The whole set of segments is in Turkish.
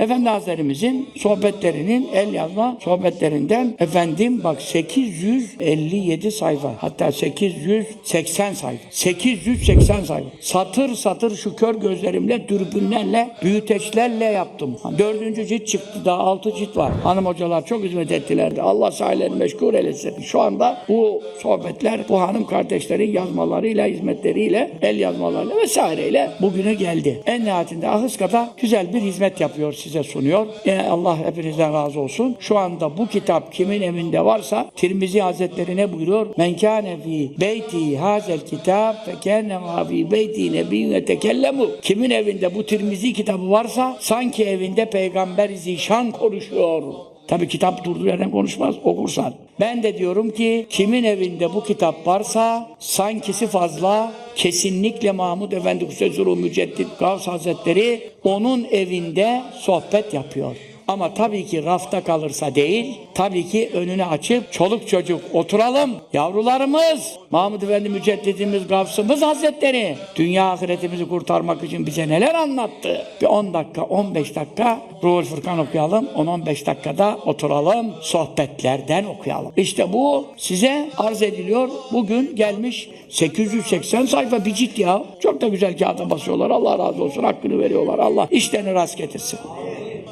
Efendi Hazretlerimizin sohbetlerinin el yazma sohbetlerinden efendim bak 857 sayfa hatta 880 sayfa 880 sayfa satır satır şu kör gözlerimle dürbünlerle büyüteçlerle yaptım. Dördüncü cilt çıktı daha altı cilt var. Hanım hocalar çok hizmet ettilerdi. Allah sahillerini meşgul eylesin. Şu anda bu sohbetler bu hanım kardeşlerin yazmalarıyla hizmetleriyle el yazmalarıyla vesaireyle bugüne geldi. En nihayetinde Ahıska'da güzel bir hizmet yapıyor size sunuyor. E, Allah hepinizden razı olsun. Şu anda bu kitap kimin evinde varsa Tirmizi Hazretleri ne buyuruyor? Men kâne fî beyti hazel kitap ve kâne mâ fî beyti nebiyyün yetekellemu. Kimin evinde bu Tirmizi kitabı varsa sanki evinde peygamber zişan konuşuyor. Tabi kitap durduğu yerden konuşmaz okursan. Ben de diyorum ki kimin evinde bu kitap varsa sankisi fazla kesinlikle Mahmud Efendi Kusesuru Müceddit Gavs Hazretleri onun evinde sohbet yapıyor. Ama tabii ki rafta kalırsa değil, tabii ki önünü açıp çoluk çocuk oturalım. Yavrularımız, Mahmud Efendi Müceddidimiz, Gavsımız Hazretleri dünya ahiretimizi kurtarmak için bize neler anlattı. Bir 10 dakika, 15 dakika Ruhul Furkan okuyalım. 10-15 dakikada oturalım, sohbetlerden okuyalım. İşte bu size arz ediliyor. Bugün gelmiş 880 sayfa bir cilt ya. Çok da güzel kağıda basıyorlar. Allah razı olsun. Hakkını veriyorlar. Allah işlerini rast getirsin.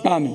Amin.